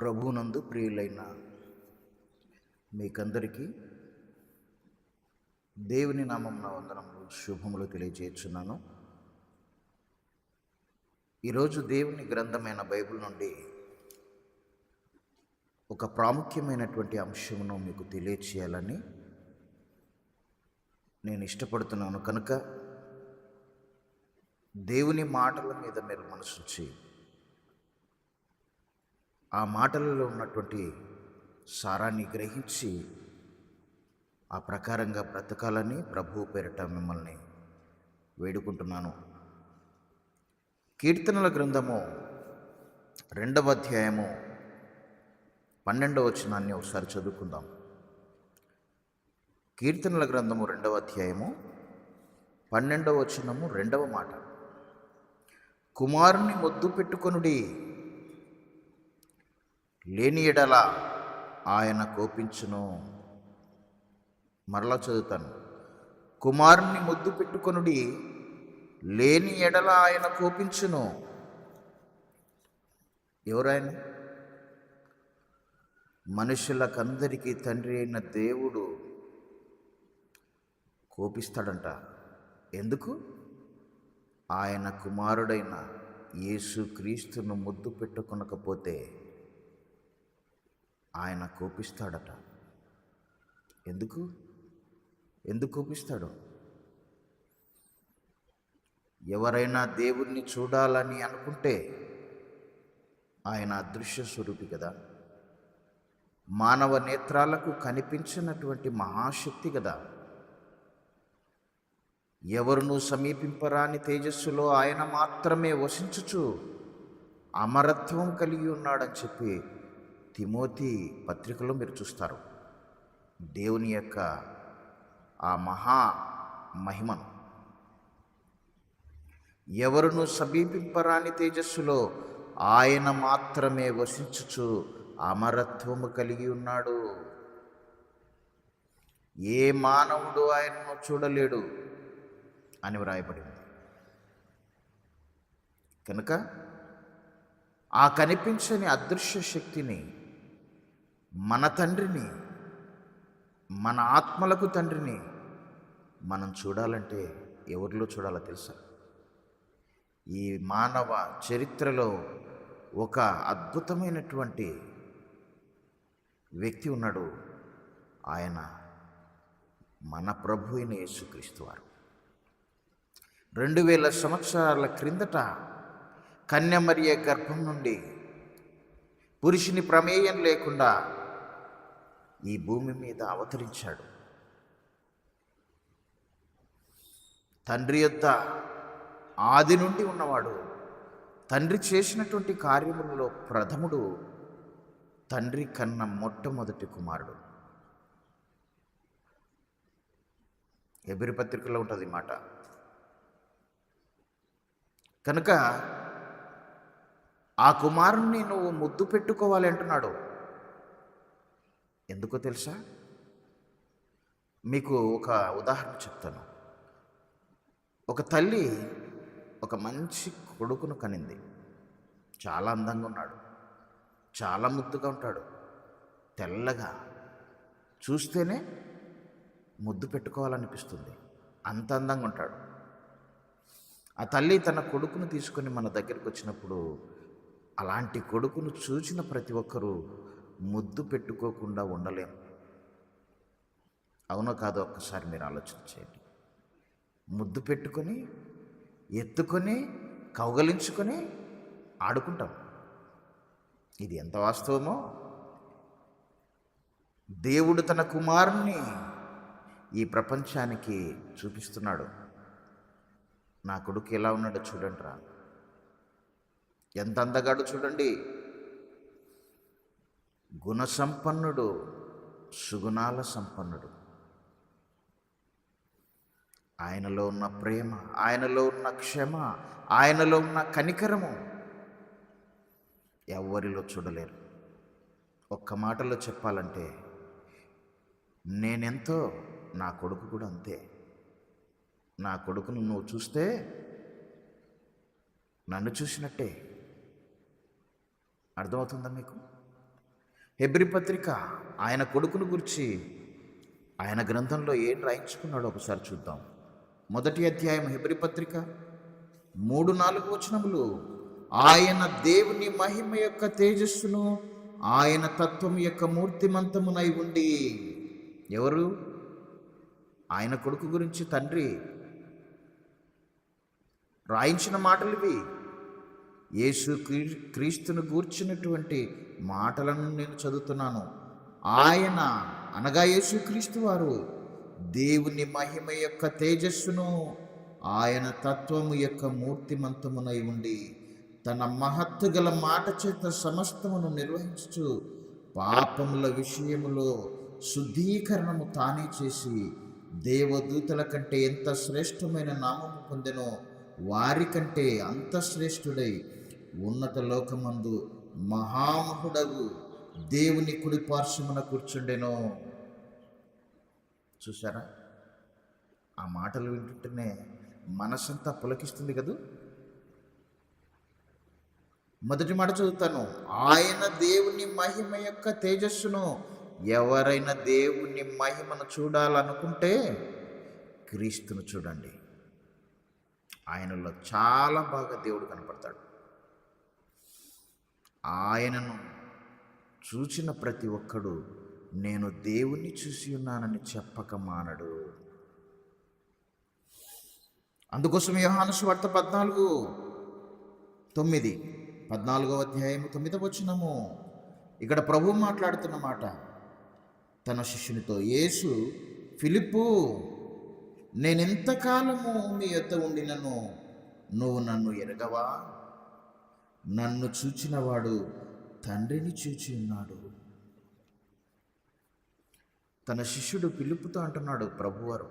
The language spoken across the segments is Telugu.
ప్రభునందు ప్రియులైన మీకందరికీ దేవుని నామంన వందనములు శుభములు తెలియజేస్తున్నాను ఈరోజు దేవుని గ్రంథమైన బైబిల్ నుండి ఒక ప్రాముఖ్యమైనటువంటి అంశమును మీకు తెలియచేయాలని నేను ఇష్టపడుతున్నాను. కనుక దేవుని మాటల మీద మీరు చేయి ఆ మాటలలో ఉన్నటువంటి సారాన్ని గ్రహించి ఆ ప్రకారంగా బ్రతకాలని ప్రభువు పేరిట మిమ్మల్ని వేడుకుంటున్నాను. కీర్తనల గ్రంథము రెండవ అధ్యాయము పన్నెండవ వచనాన్ని ఒకసారి చదువుకుందాం. కీర్తనల గ్రంథము రెండవ అధ్యాయము పన్నెండవ వచనము రెండవ మాట. కుమారుని ముద్దు పెట్టుకొనుడి. లేని ఎడల ఆయన కోపించును. మరలా చదువుతాను. కుమారుణ్ణి ముద్దు పెట్టుకొనుడి లేని ఎడల ఆయన కోపించును. ఎవరాయన? మనుషులకందరికీ తండ్రి అయిన దేవుడు కోపిస్తాడంట. ఎందుకు? ఆయన కుమారుడైన యేసు క్రీస్తును ముద్దు పెట్టుకొనకపోతే ఆయన కోపిస్తాడట. ఎందుకు? ఎందుకు కోపిస్తాడు? ఎవరైనా దేవుణ్ణి చూడాలని అనుకుంటే ఆయన అదృశ్య స్వరూపి కదా. మానవ నేత్రాలకు కనిపించినటువంటి మహాశక్తి కదా. ఎవరును సమీపింపరాని తేజస్సులో ఆయన మాత్రమే వసించుచు అమరత్వం కలిగి ఉన్నాడని చెప్పి తిమోతి పత్రికలో మీరు చూస్తారు. దేవుని యొక్క ఆ మహా మహిమను. ఎవరును సమీపింపరాని తేజస్సులో ఆయన మాత్రమే వసించుచు అమరత్వము కలిగి ఉన్నాడు. ఏ మానవుడు ఆయనను చూడలేడు అని వ్రాయబడింది. కనుక ఆ కనిపించని అదృశ్య శక్తిని మన తండ్రిని మన ఆత్మలకు తండ్రిని మనం చూడాలంటే ఎవరిలో చూడాలో తెలుసా? ఈ మానవ చరిత్రలో ఒక అద్భుతమైనటువంటి వ్యక్తి ఉన్నాడు. ఆయన మన ప్రభు అయిన యేసుక్రీస్తు వారు. రెండు వేల సంవత్సరాల క్రిందట కన్యమరియ గర్భం నుండి పురుషుని ప్రమేయం లేకుండా ఈ భూమి మీద అవతరించాడు. తండ్రి యొక్క ఆది నుండి ఉన్నవాడు తండ్రి చేసినటువంటి కార్యములలో ప్రథముడు తండ్రి కన్న మొట్టమొదటి కుమారుడు. ఎబిరి పత్రికలో ఉంటుంది మాట. కనుక ఆ కుమారుణ్ణి నువ్వు ముద్దు పెట్టుకోవాలి అంటున్నాడు. ఎందుకో తెలుసా? మీకు ఒక ఉదాహరణ చెప్తాను. ఒక తల్లి ఒక మంచి కొడుకును కనింది. చాలా అందంగా ఉన్నాడు. చాలా ముద్దుగా ఉంటాడు. తెల్లగా. చూస్తేనే ముద్దు పెట్టుకోవాలనిపిస్తుంది. అంత అందంగా ఉంటాడు. ఆ తల్లి తన కొడుకును తీసుకొని మన దగ్గరికి వచ్చినప్పుడు అలాంటి కొడుకును చూసిన ప్రతి ఒక్కరూ ముద్దు పెట్టుకోకుండా ఉండలేం. అవునో కాదో ఒక్కసారి మీరు ఆలోచన చేయండి. ముద్దు పెట్టుకొని ఎత్తుకొని కౌగలించుకొని ఆడుకుంటాం. ఇది ఎంత వాస్తవమో? దేవుడు తన కుమారుణ్ణి ఈ ప్రపంచానికి చూపిస్తున్నాడు. నా కొడుకు ఎలా ఉన్నాడో చూడండి రా ఎంత అందగాడు చూడండి. గుణసంపన్నుడు సుగుణాల సంపన్నుడు. ఆయనలో ఉన్న ప్రేమ ఆయనలో ఉన్న క్షమ ఆయనలో ఉన్న కనికరము ఎవరిలో చూడలేరు. ఒక్క మాటలో చెప్పాలంటే నేనెంతో నా కొడుకు కూడా అంతే. నా కొడుకును నువ్వు చూస్తే నన్ను చూసినట్టే. అర్థమవుతుందా మీకు? హెబ్రి పత్రిక ఆయన కొడుకును గురించి ఆయన గ్రంథంలో ఏం రాయించుకున్నాడో ఒకసారి చూద్దాం. మొదటి అధ్యాయం హెబ్రి పత్రిక మూడు నాలుగు వచనములు. ఆయన దేవుని మహిమ యొక్క తేజస్సును ఆయన తత్వం యొక్క మూర్తిమంతమునై ఉండి. ఎవరు? ఆయన కొడుకు గురించి తండ్రి. రాయించిన మాటలు ఇవి యేసు క్రీ- క్రీస్తును గూర్చినటువంటి మాటలను నేను చదువుతున్నాను. ఆయన అనగా యేసుక్రీస్తు వారు దేవుని మహిమ యొక్క తేజస్సును ఆయన తత్వము యొక్క మూర్తిమంతమునై ఉండి తన మహత్తు గల మాట చేత సమస్తమును నిర్వహించు పాపముల విషయములో శుద్ధీకరణము తానే చేసి దేవదూతల కంటే ఎంత శ్రేష్టమైన నామము పొందెనో వారికంటే అంత శ్రేష్ఠుడై ఉన్నత లోకమందు మహామహుడగు దేవుని కుడి పార్శ్వమున కూర్చుండెను. చూసారా ఆ మాటలు వింటుంటేనే మనసంతా పులకిస్తుంది కదూ? మొదటి మాట చదువుతాను. ఆయన దేవుని మహిమ యొక్క తేజస్సును ఎవరైనా దేవుని మహిమను చూడాలనుకుంటే క్రీస్తును చూడండి. ఆయనలో చాలా బాగా దేవుడు కనపడతాడు. ఆయనను చూచిన ప్రతి ఒక్కడు నేను దేవుణ్ణి చూసి ఉన్నానని చెప్పక మానడు. అందుకోసం యోహాను వార్త పద్నాలుగు తొమ్మిది పద్నాలుగో అధ్యాయం తొమ్మిదవ వచ్చినము ఇక్కడ ప్రభు మాట్లాడుతున్న మాట తన శిష్యునితో యేసు ఫిలిప్పు నేనెంతకాలము మీ యొద్ద ఉండినను? నువ్వు నన్ను ఎరగవా? నన్ను చూచినవాడు తండ్రిని చూచి ఉన్నాడు. తన శిష్యుడు పిలుపుతో అంటున్నాడు ప్రభువారు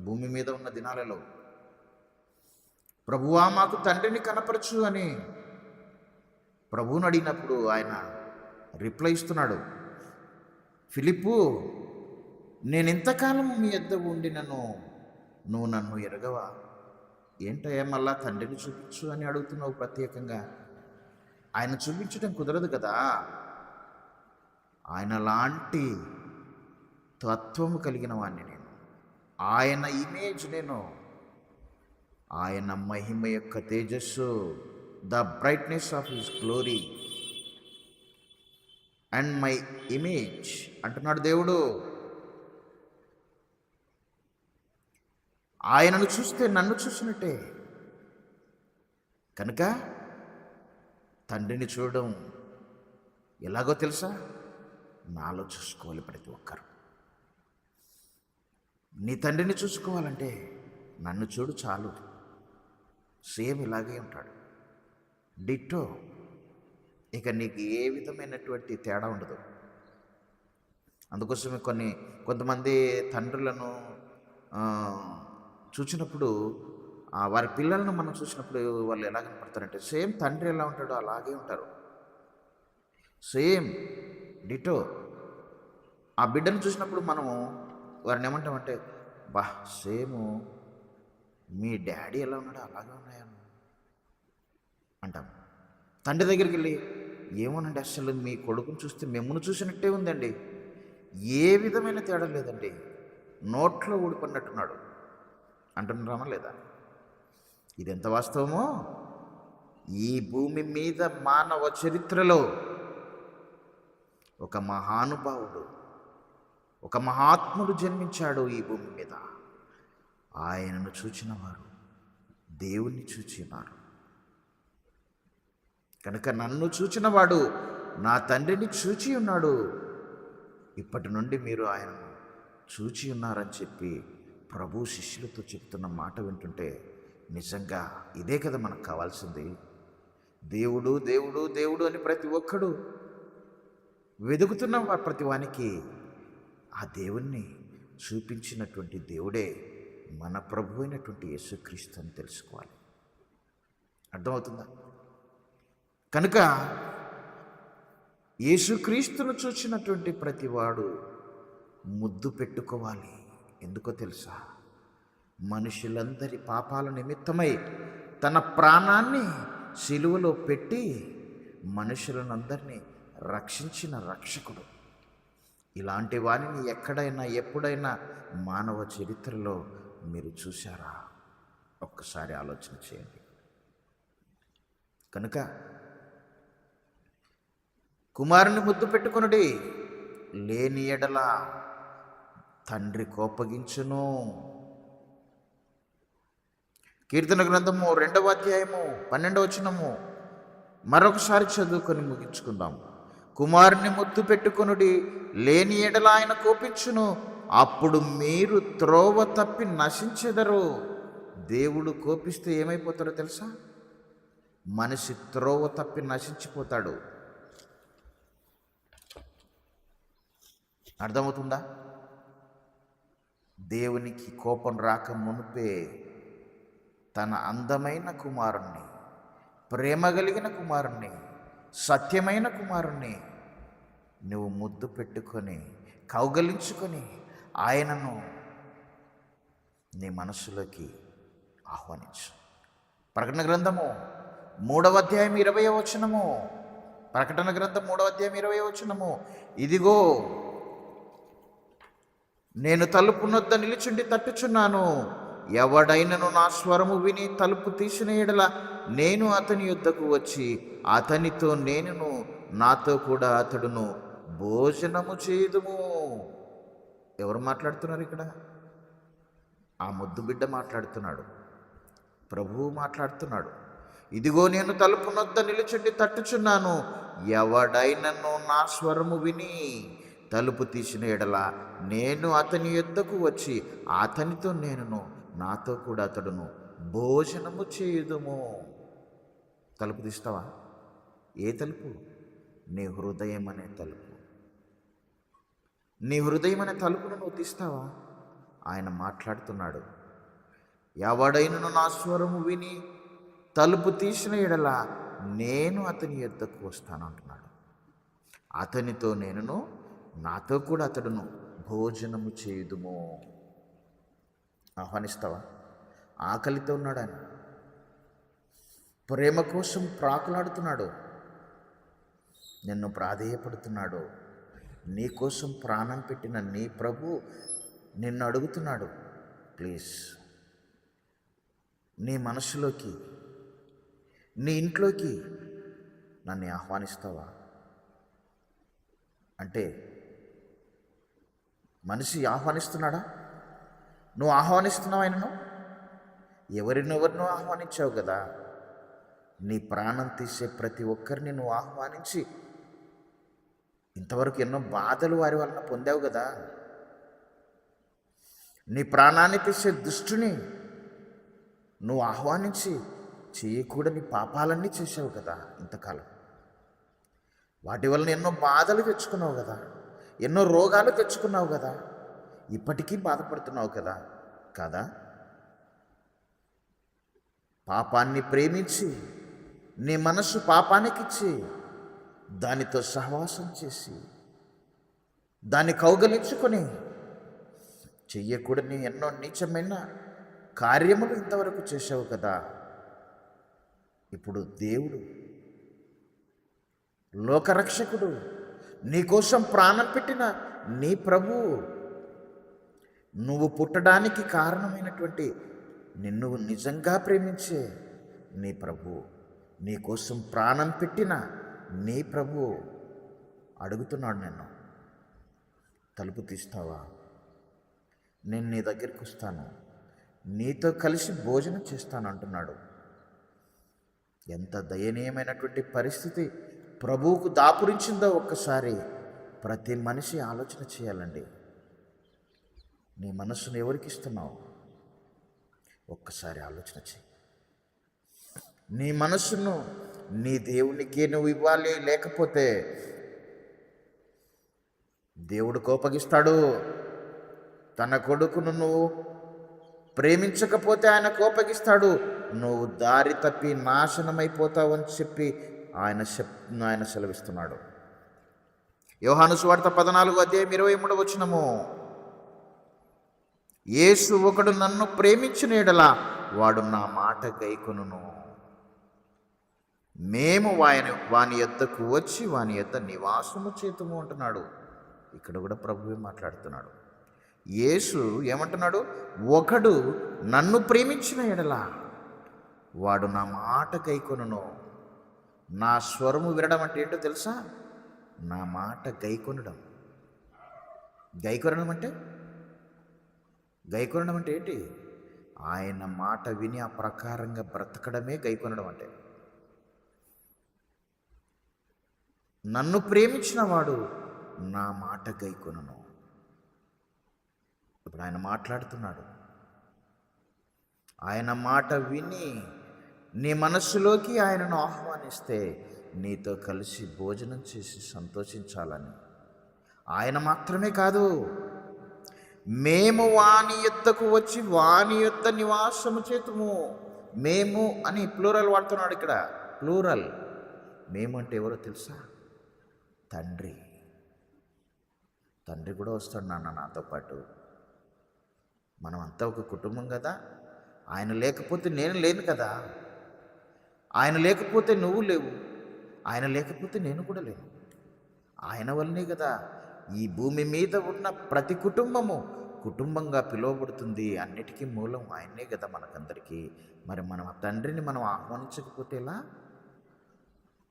భూమి మీద ఉన్న దినాలలో ప్రభువా మాకు తండ్రిని కనపరచు అని ప్రభువుని అడిగినప్పుడు ఆయన రిప్లై ఇస్తున్నాడు ఫిలిప్పు నేను ఎంతకాలం మీ ఇద్దరు ఉండి నన్ను నువ్వు నన్ను ఎరగవా? ఏంటయ్యా మళ్ళా తండ్రిని చూపించు అని అడుగుతున్నావు ప్రత్యేకంగా. ఆయన చూపించడం కుదరదు కదా. ఆయన లాంటి తత్వము కలిగిన వాడిని నేను. ఆయన ఇమేజ్ నేను. ఆయన మహిమ యొక్క తేజస్సు the brightness of his glory and my image అంటున్నాడు దేవుడు. ఆయనను చూస్తే నన్ను చూసినట్టే. కనుక తండ్రిని చూడడం ఎలాగో తెలుసా? నాలో చూసుకోవాలి ప్రతి ఒక్కరు. నీ తండ్రిని చూసుకోవాలంటే నన్ను చూడు చాలు. సేమ్ ఇలాగే ఉంటాడు. డిట్టో ఇక నీకు ఏ విధమైనటువంటి తేడా ఉండదు. అందుకోసమే కొన్ని కొంతమంది తండ్రులను చూసినప్పుడు వారి పిల్లలను మనం చూసినప్పుడు వాళ్ళు ఎలా కనపడతారంటే సేమ్ తండ్రి ఎలా ఉంటాడో అలాగే ఉంటారు. Same ditto. ఆ బిడ్డను చూసినప్పుడు మనము వారిని ఏమంటామంటే బా సేము మీ డాడీ ఎలా ఉన్నాడో అలాగే ఉన్నాయని అంటాం. తండ్రి దగ్గరికి వెళ్ళి ఏమోనండి అసలు మీ కొడుకుని చూస్తే మిమ్మల్ని చూసినట్టే ఉందండి. ఏ విధమైన తేడా లేదండి. నోట్లో ఊడిపడినట్టున్నాడు. అంటున్నారామా లేదా? ఇది ఎంత వాస్తవమో? ఈ భూమి మీద మానవ చరిత్రలో ఒక మహానుభావుడు ఒక మహాత్ముడు జన్మించాడు ఈ భూమి మీద. ఆయనను చూచిన వారు దేవుణ్ణి చూచినారు కనుక నన్ను చూచినవాడు నా తండ్రిని చూచి ఉన్నాడు. ఇప్పటి నుండి మీరు ఆయనను చూచి ఉన్నారని చెప్పి ప్రభు శిష్యులతో చెప్తున్న మాట వింటుంటే నిజంగా ఇదే కదా మనకు కావాల్సింది. దేవుడు దేవుడు దేవుడు అని ప్రతి ఒక్కడు వెతుకుతున్న ప్రతివానికి ప్రతి వానికి ఆ దేవుణ్ణి చూపించినటువంటి దేవుడే మన ప్రభు అయినటువంటి యేసుక్రీస్తు అని తెలుసుకోవాలి. అర్థమవుతుందా? కనుక యేసుక్రీస్తును చూసినటువంటి ప్రతివాడు ముద్దు పెట్టుకోవాలి. ఎందుకో తెలుసా? మనుషులందరి పాపాల నిమిత్తమై తన ప్రాణాన్ని సిలువలో పెట్టి మనుషులనందరినీ రక్షించిన రక్షకుడు. ఇలాంటి వాణిని ఎక్కడైనా ఎప్పుడైనా మానవ చరిత్రలో మీరు చూశారా? ఒక్కసారి ఆలోచన చేయండి. కనుక కుమారుని ముద్దు పెట్టుకొనుడి లేని ఎడల తండ్రి కోపగించును. కీర్తన గ్రంథము రెండవ అధ్యాయము పన్నెండవ వచనము. మరొకసారి చదువుకొని ముగించుకుందాం. కుమారుని ముద్దు పెట్టుకొనుడి లేని ఎడల ఆయన కోపించును. అప్పుడు మీరు త్రోవ తప్పి నశించెదరు. దేవుడు కోపిస్తే ఏమైపోతాడో తెలుసా? మనిషి త్రోవ తప్పి నశించిపోతాడు. అర్థమవుతుందా? దేవునికి కోపం రాక మునిపే తన అందమైన కుమారుణ్ణి ప్రేమ కలిగిన కుమారుణ్ణి సత్యమైన కుమారుణ్ణి నువ్వు ముద్దు పెట్టుకొని కౌగలించుకొని ఆయనను నీ మనసులోకి ఆహ్వానించు. ప్రకటన గ్రంథము మూడవ అధ్యాయం ఇరవై వచనము. ప్రకటన గ్రంథం మూడవ అధ్యాయం ఇరవై వచనము. ఇదిగో నేను తలుపునొద్ద నిలుచుండి తట్టుచున్నాను. ఎవడైనను నా స్వరము విని తలుపు తీసిన ఎడల నేను అతని యుద్ధకు వచ్చి అతనితో నేనును నాతో కూడా అతడును భోజనము చేయదుము ఎవరు మాట్లాడుతున్నారు ఇక్కడ? ఆ ముద్దు బిడ్డ మాట్లాడుతున్నాడు. ప్రభువు మాట్లాడుతున్నాడు. ఇదిగో నేను తలుపు నొద్ద నిలుచుండి తట్టుచున్నాను. ఎవడైనను నా స్వరము విని తలుపు తీసిన ఎడల నేను అతని యుద్ధకు వచ్చి అతనితో నేనును నాతో కూడా అతడును భోజనము చేయుదుము. తలుపు తీస్తావా? ఏ తలుపు? నీ హృదయం అనే తలుపు. నీ హృదయం అనే తలుపును నువ్వు తీస్తావా? ఆయన మాట్లాడుతున్నాడు. ఎవడైనను నా స్వరము విని తలుపు తీసిన ఎడల నేను అతని ఎద్దకు వస్తాను అంటున్నాడు. అతనితో నేనును నాతో కూడా అతడును భోజనము చేయుదుము. ఆహ్వానిస్తావా? ఆకలితో ఉన్నాడు ఆయన. ప్రేమ కోసం ప్రాకులాడుతున్నాడు. నిన్ను ప్రాధేయపడుతున్నాడు. నీ కోసం ప్రాణం పెట్టిన నీ ప్రభు నిన్ను అడుగుతున్నాడు. ప్లీజ్. నీ మనసులోకి నీ ఇంట్లోకి నన్ను ఆహ్వానిస్తావా? అంటే మనిషి ఆహ్వానిస్తున్నాడా? నువ్వు ఆహ్వానిస్తున్నావు ఆయనను? ఎవరినెవరినో ఆహ్వానించావు కదా? నీ ప్రాణం తీసే ప్రతి ఒక్కరిని నువ్వు ఆహ్వానించి ఇంతవరకు ఎన్నో బాధలు వారి వలన పొందావు కదా? నీ ప్రాణాన్ని తీసే దుష్టుని నువ్వు ఆహ్వానించి చేయకూడని పాపాలన్నీ చేసావు కదా ఇంతకాలం. వాటి వలన ఎన్నో బాధలు తెచ్చుకున్నావు కదా? ఎన్నో రోగాలు తెచ్చుకున్నావు కదా? ఇప్పటికీ బాధపడుతున్నావు కదా? కదా? పాపాన్ని ప్రేమించి నీ మనస్సు పాపానికిచ్చి దానితో సహవాసం చేసి దాన్ని కౌగలించుకొని చెయ్యకూడని ఎన్నో నీచమైన కార్యములు ఇంతవరకు చేసావు కదా? ఇప్పుడు దేవుడు లోకరక్షకుడు నీకోసం ప్రాణం పెట్టిన నీ ప్రభువు నువ్వు పుట్టడానికి కారణమైనటువంటి నిన్ను నిజంగా ప్రేమించే నీ ప్రభు నీకోసం ప్రాణం పెట్టిన నీ ప్రభు అడుగుతున్నాడు నిన్ను. తలుపు తీస్తావా? నేను నీ దగ్గరికి వస్తాను. నీతో కలిసి భోజనం చేస్తాను అంటున్నాడు. ఎంత దయనీయమైనటువంటి పరిస్థితి ప్రభువుకు దాపురించిందో ఒక్కసారి ప్రతి మనిషి ఆలోచన చేయాలండి. నీ మనస్సును ఎవరికి ఇస్తున్నావు ఒక్కసారి ఆలోచన చేయి నీ మనస్సును నీ దేవునికే నువ్వు ఇవ్వాలి లేకపోతే దేవుడు కోపగిస్తాడు. తన కొడుకును నువ్వు ప్రేమించకపోతే ఆయన కోపగిస్తాడు. నువ్వు దారి తప్పి నాశనమైపోతావు అని చెప్పి ఆయన చెప్ ఆయన సెలవిస్తున్నాడు. యోహాను వార్త పద్నాలుగు అధ్యాయం ఇరవై మూడు వచ్చినము యేసు ఒకడు నన్ను ప్రేమించిన ఎడల వాడు నా మాట గైకొనును. మేము వాయన వాని యొద్దకు వచ్చి వాని యొద్ద నివాసము చేతుము అంటున్నాడు. ఇక్కడ కూడా ప్రభువే మాట్లాడుతున్నాడు. యేసు ఏమంటున్నాడు? ఒకడు నన్ను ప్రేమించిన ఎడలా వాడు నా మాట గైకొనును. నా స్వరము వినడం అంటే ఏంటో తెలుసా? నా మాట గైకొనడం. గైకొనడం అంటే గైకొనడం అంటే ఏంటి? ఆయన మాట విని ఆ ప్రకారంగా బ్రతకడమే గైకొనడం అంటే. నన్ను ప్రేమించిన వాడు నా మాట గైకొనను. ఇప్పుడు ఆయన మాట్లాడుతున్నాడు. ఆయన మాట విని నీ మనస్సులోకి ఆయనను ఆహ్వానిస్తే నీతో కలిసి భోజనం చేసి సంతోషించాలని. ఆయన మాత్రమే కాదు మేము వాని యొద్దకు వచ్చి వాని యొద్ద నివాసము చేతుము. మేము అని ప్లూరల్ వాడుతున్నాడు ఇక్కడ. ప్లూరల్. మేము అంటే ఎవరో తెలుసా? తండ్రి. తండ్రి కూడా వస్తాడు నాన్న నాతో పాటు. మనం అంతా ఒక కుటుంబం కదా. ఆయన లేకపోతే నేను లేను కదా. ఆయన లేకపోతే నువ్వు లేవు. ఆయన లేకపోతే నేను కూడా లేను. ఆయన వల్లనే కదా ఈ భూమి మీద ఉన్న ప్రతి కుటుంబము కుటుంబంగా పిలువబడుతుంది. అన్నిటికీ మూలం ఆయనే కదా మనకందరికీ. మరి మనం తండ్రిని మనం ఆహ్వానించకపోతే ఎలా?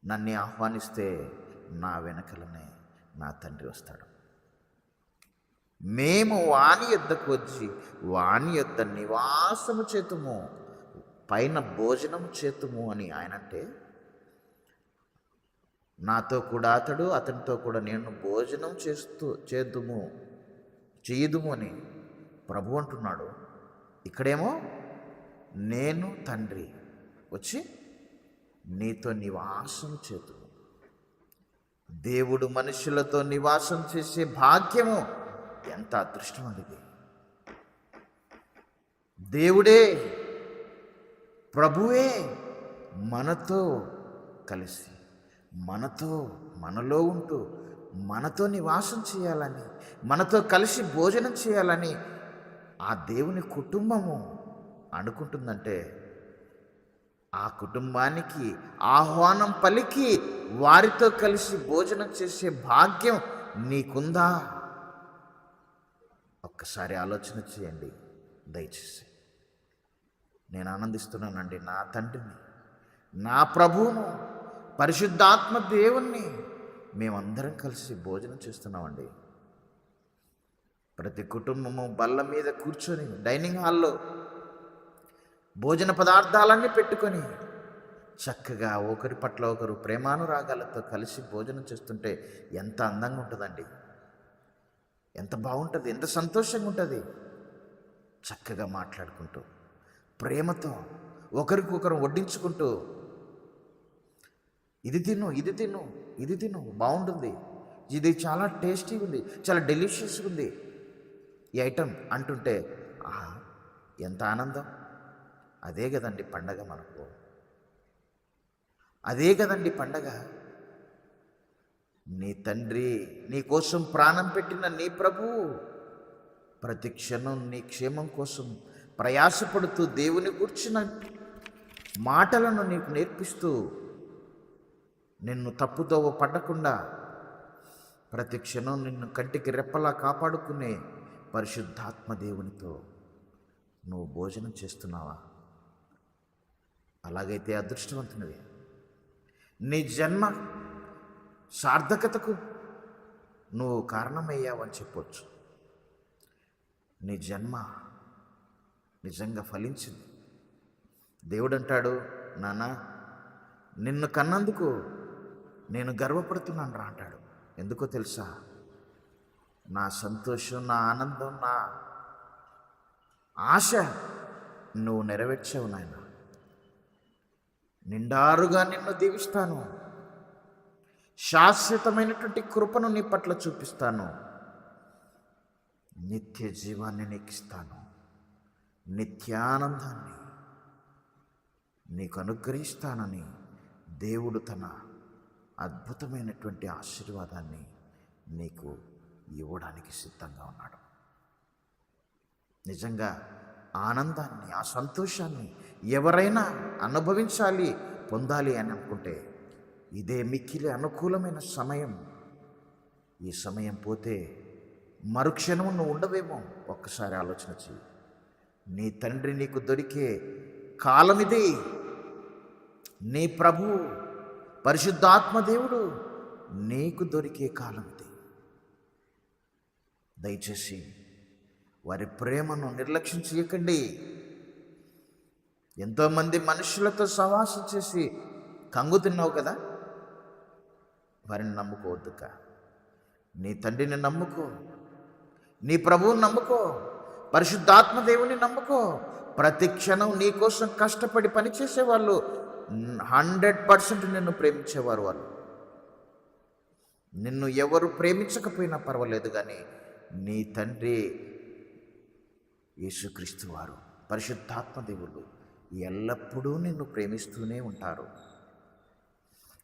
నన్ను ఆహ్వానిస్తే నా వెనకలనే నా తండ్రి వస్తాడు. మేము వాణి యొద్దకు వచ్చి వాణి యొద్ద నివాసము చేతుము పైన భోజనం చేతుము అని ఆయన అంటే నాతో కూడా అతడు అతనితో కూడా నేను భోజనం చేస్తూ చేద్దుము చేయదుము అని ప్రభు అంటున్నాడు. ఇక్కడేమో నేను తండ్రి వచ్చి నీతో నివాసం చేతు దేవుడు మనుషులతో నివాసం చేసే భాగ్యము ఎంత అదృష్టం అది. దేవుడే ప్రభువే మనతో కలిసి మనతో మనలో ఉంటూ మనతో నివాసం చేయాలని మనతో కలిసి భోజనం చేయాలని ఆ దేవుని కుటుంబము అనుకుంటుందంటే ఆ కుటుంబానికి ఆహ్వానం పలికి వారితో కలిసి భోజనం చేసే భాగ్యం నీకుందా? ఒక్కసారి ఆలోచన చేయండి దయచేసి. నేను ఆనందిస్తున్నానండి నా తండ్రిని నా ప్రభువును పరిశుద్ధాత్మ దేవుణ్ణి మేమందరం కలిసి భోజనం చేస్తున్నామండి. ప్రతి కుటుంబము బల్ల మీద కూర్చొని డైనింగ్ హాల్లో భోజన పదార్థాలన్నీ పెట్టుకొని చక్కగా ఒకరి పట్ల ఒకరు ప్రేమానురాగాలతో కలిసి భోజనం చేస్తుంటే ఎంత అందంగా ఉంటుందండి. ఎంత బాగుంటుంది ఎంత సంతోషంగా ఉంటుంది. చక్కగా మాట్లాడుకుంటూ ప్రేమతో ఒకరికొకరు వడ్డించుకుంటూ ఇది తిను ఇది తిను ఇది తిను. బాగుంటుంది. ఇది చాలా టేస్టీగా ఉంది చాలా డెలిషియస్గా ఉంది. ఈ ఐటెం అంటుంటే ఆహా ఎంత ఆనందం. అదే కదండి పండగ మనకు. అదే కదండి పండగ. నీ తండ్రి నీ కోసం ప్రాణం పెట్టిన నీ ప్రభు ప్రతి క్షణం నీ క్షేమం కోసం ప్రయాసపడుతూ దేవుని కూర్చిన మాటలను నీకు నేర్పిస్తూ నిన్ను తప్పుదోవ పడకుండా ప్రతి క్షణం నిన్ను కంటికి రెప్పలా కాపాడుకునే పరిశుద్ధాత్మ దేవునితో నువ్వు భోజనం చేస్తున్నావా? అలాగైతే అదృష్టవంతునివి. నీ జన్మ సార్థకతకు నువ్వు కారణమయ్యావని చెప్పొచ్చు. నీ జన్మ నిజంగా ఫలించింది. దేవుడు అంటాడు నానా నిన్ను కన్నందుకు నేను గర్వపడుతున్నాను రా అంటాడు. ఎందుకో తెలుసా? నా సంతోషం నా ఆనందం నా ఆశ నువ్వు నెరవేర్చావు నాయన. నిండారుగా నిన్ను దీవిస్తాను. శాశ్వతమైనటువంటి కృపను నీ పట్ల చూపిస్తాను. నిత్య జీవాన్ని నీకు ఇస్తాను నిత్యానందాన్ని నీకు అనుగ్రహిస్తానని దేవుడు తన అద్భుతమైనటువంటి ఆశీర్వాదాన్ని నీకు ఇవ్వడానికి సిద్ధంగా ఉన్నాడు. నిజంగా ఆనందాన్ని ఆ సంతోషాన్ని ఎవరైనా అనుభవించాలి పొందాలి అని అనుకుంటే ఇదే మిక్కిలి అనుకూలమైన సమయం. ఈ సమయం పోతే మరుక్షణం నువ్వు ఉండవేమో? ఒక్కసారి ఆలోచన చెయ్యి. నీ తండ్రి నీకు దొరికే కాలం ఇది నీ ప్రభు పరిశుద్ధాత్మ దేవుడు నీకు దొరికే కాలం ఇది. దయచేసి వారి ప్రేమను నిర్లక్ష్యం చేయకండి. ఎంతోమంది మనుషులతో సవాసం చేసి కంగు తిన్నావు కదా? వారిని నమ్ముకోవద్దుక. నీ తండ్రిని నమ్ముకో. నీ ప్రభువుని నమ్ముకో. పరిశుద్ధాత్మ దేవుని నమ్ముకో. ప్రతి క్షణం నీ కోసం కష్టపడి పనిచేసేవాళ్ళు హండ్రెడ్ పర్సెంట్ నిన్ను ప్రేమించేవారు వాళ్ళు. నిన్ను ఎవరు ప్రేమించకపోయినా పర్వాలేదు కానీ నీ తండ్రి యేసుక్రీస్తు వారు పరిశుద్ధాత్మ దేవుళ్ళు ఎల్లప్పుడూ నిన్ను ప్రేమిస్తూనే ఉంటారు.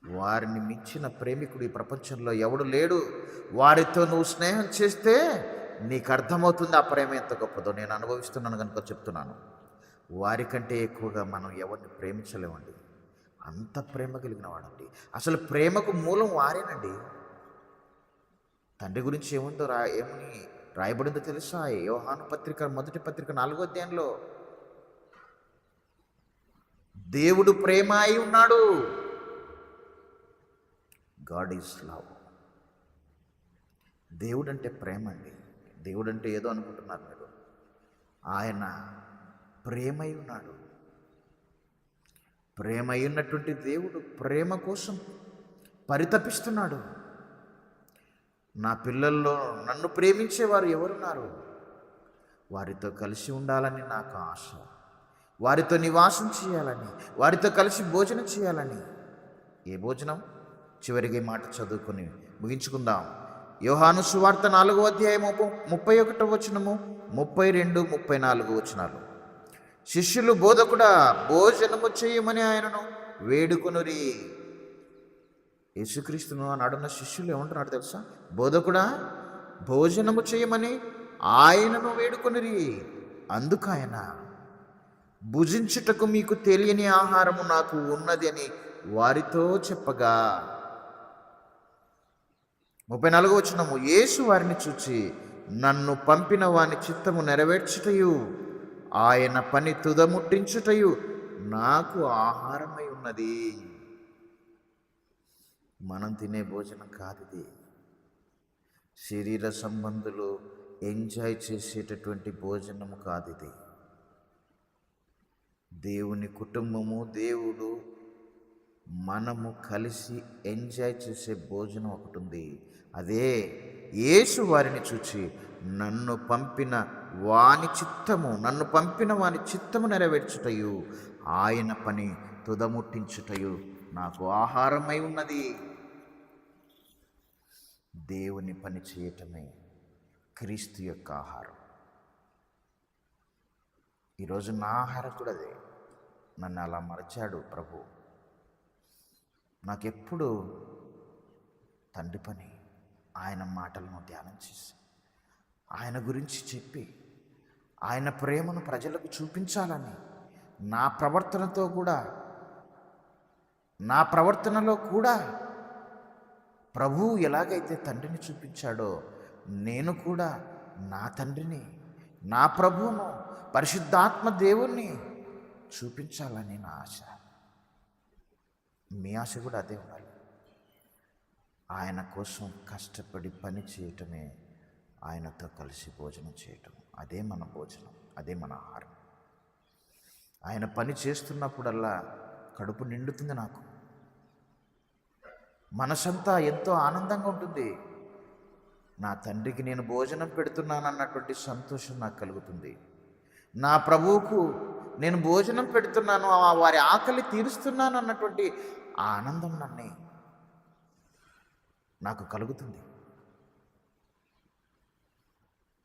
వారిని మించిన ప్రేమికుడు ఈ ప్రపంచంలో ఎవడు లేడు. వారితో నువ్వు స్నేహం చేస్తే నీకు అర్థమవుతుంది ఆ ప్రేమ ఎంత గొప్పదో. నేను అనుభవిస్తున్నాను కనుక చెప్తున్నాను. వారికంటే ఎక్కువగా మనం ఎవరిని ప్రేమించలేమండి. అంత ప్రేమ కలిగిన వాడండి. అసలు ప్రేమకు మూలం వారేనండి. తండ్రి గురించి ఏముందో రా ఏమని రాయబడిందో తెలుసా? యోహాను పత్రిక మొదటి పత్రిక నాలుగో అధ్యాయంలో. దేవుడు ప్రేమ అయి ఉన్నాడు. God is love. దేవుడంటే ప్రేమ అండి దేవుడంటే ఏదో అనుకుంటున్నారు మీరు. ఆయన ప్రేమై ఉన్నాడు ప్రేమ అయి ఉన్నటువంటి దేవుడు ప్రేమ కోసం పరితపిస్తున్నాడు. నా పిల్లల్లో నన్ను ప్రేమించేవారు ఎవరున్నారు? వారితో కలిసి ఉండాలని నాకు ఆశ. వారితో నివాసం చేయాలని వారితో కలిసి భోజనం చేయాలని. ఏ భోజనం? చివరికి మాట చదువుకొని ముగించుకుందాం. యోహాను సువార్త నాలుగో అధ్యాయము ముప్పై ఒకటో వచనము ముప్పై రెండు ముప్పై నాలుగు వచనాలు. శిష్యులు బోధకుడా భోజనము చేయమని ఆయనను వేడుకొనురి. యేసుక్రీస్తును ఆనాడున్న శిష్యులు ఏమంటున్నాడు తెలుసా? బోధకుడా భోజనము చేయమని ఆయనను వేడుకొనిరి. అందుకు ఆయన భుజించుటకు మీకు తెలియని ఆహారము నాకు ఉన్నది అని వారితో చెప్పగా. ముప్పై నాలుగో వచ్చినము యేసు వారిని చూచి నన్ను పంపిన వాని చిత్తము నెరవేర్చుటయు. ఆయన పని తుదముట్టించుటయు నాకు ఆహారమై ఉన్నది. మనం తినే భోజనం కాదు ఇది శరీర సంబంధులు ఎంజాయ్ చేసేటటువంటి భోజనము కాదు ఇది దేవుని కుటుంబము దేవుడు మనము కలిసి ఎంజాయ్ చేసే భోజనం ఒకటి ఉంది అదే యేసు వారిని చూచి నన్ను పంపిన వాని చిత్తము నన్ను పంపిన వాని చిత్తము నెరవేర్చుటయు. ఆయన పని తుదముట్టించుటయు. నాకు ఆహారమై ఉన్నది. దేవుని పని చేయటమే క్రీస్తు యొక్క ఆహారం. ఈరోజు నా ఆహారం కూడా అదే. నన్ను అలా మరచాడు ప్రభు. నాకెప్పుడు తండ్రి పని ఆయన మాటలను ధ్యానం చేసి ఆయన గురించి చెప్పి ఆయన ప్రేమను ప్రజలకు చూపించాలని నా ప్రవర్తనతో కూడా నా ప్రవర్తనలో కూడా ప్రభువు ఎలాగైతే తండ్రిని చూపించాడో నేను కూడా నా తండ్రిని నా ప్రభువును పరిశుద్ధాత్మ దేవుణ్ణి చూపించాలని నా ఆశ. మీ ఆశ కూడా అదే ఉండాలి. ఆయన కోసం కష్టపడి పని చేయటమే ఆయనతో కలిసి భోజనం చేయటం. అదే మన భోజనం అదే మన ఆహారం. ఆయన పని చేస్తున్నప్పుడల్లా కడుపు నిండుతుంది నాకు. మనసంతా ఎంతో ఆనందంగా ఉంటుంది. నా తండ్రికి నేను భోజనం పెడుతున్నానన్నటువంటి సంతోషం నాకు కలుగుతుంది. నా ప్రభువుకు నేను భోజనం పెడుతున్నాను వారి ఆకలి తీరుస్తున్నాను అన్నటువంటి ఆ ఆనందం నన్ను నాకు కలుగుతుంది.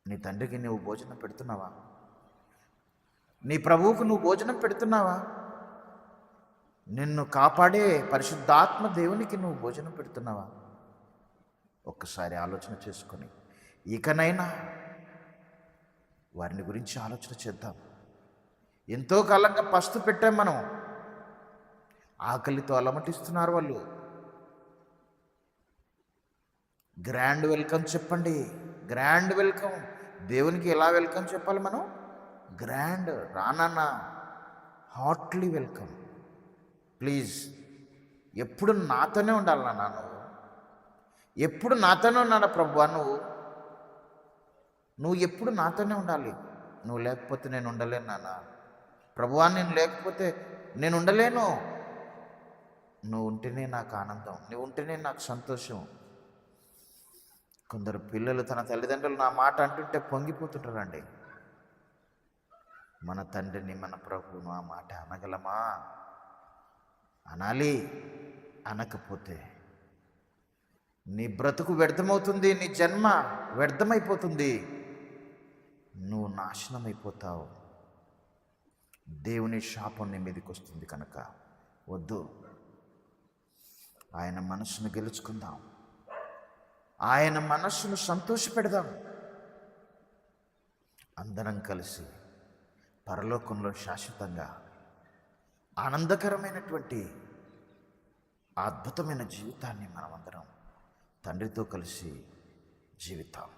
నీ తండ్రికి నువ్వు భోజనం పెడుతున్నావా? నీ ప్రభువుకు నువ్వు భోజనం పెడుతున్నావా? నిన్ను కాపాడే పరిశుద్ధాత్మ దేవునికి నువ్వు భోజనం పెడుతున్నావా? ఒక్కసారి ఆలోచన చేసుకొని ఇకనైనా వారిని గురించి ఆలోచన చేద్దాం. ఎంతో కాలంగా పస్తు పెట్టాం మనం. ఆకలితో అలమటిస్తున్నారు వాళ్ళు. గ్రాండ్ వెల్కమ్ చెప్పండి. Grand welcome. దేవునికి ఎలా వెల్కమ్ చెప్పాలి మనం? గ్రాండ్ రానన్న హాట్లీ వెల్కమ్. ప్లీజ్ ఎప్పుడు నాతోనే ఉండాలి నాన్న నువ్వు. ఎప్పుడు నాతోనే ఉన్నానా ప్రభు నువ్వు? నువ్వు ఎప్పుడు నాతోనే ఉండాలి. నువ్వు లేకపోతే నేను ఉండలేను నాన్న. ప్రభువా నేను లేకపోతే నేను ఉండలేను. నువ్వు ఉంటేనే నాకు ఆనందం. నువ్వు ఉంటేనే నాకు సంతోషం. కొందరు పిల్లలు తన తల్లిదండ్రులు నా మాట అంటుంటే పొంగిపోతుంటారండి. మన తండ్రిని మన ప్రభువును ఆ మాట అనగలమా? అనాలి అనకపోతే. నీ బ్రతుకు వ్యర్థమవుతుంది నీ జన్మ వ్యర్థమైపోతుంది. నువ్వు నాశనమైపోతావు. దేవుని శాపం నీ మీదకి వస్తుంది కనుక. వద్దు. ఆయన మనసును గెలుచుకుందాం. ఆయన మనస్సును సంతోషపెడదాం అందరం కలిసి పరలోకంలో శాశ్వతంగా ఆనందకరమైనటువంటి అద్భుతమైన జీవితాన్ని మనమందరం తండ్రితో కలిసి జీవితాం.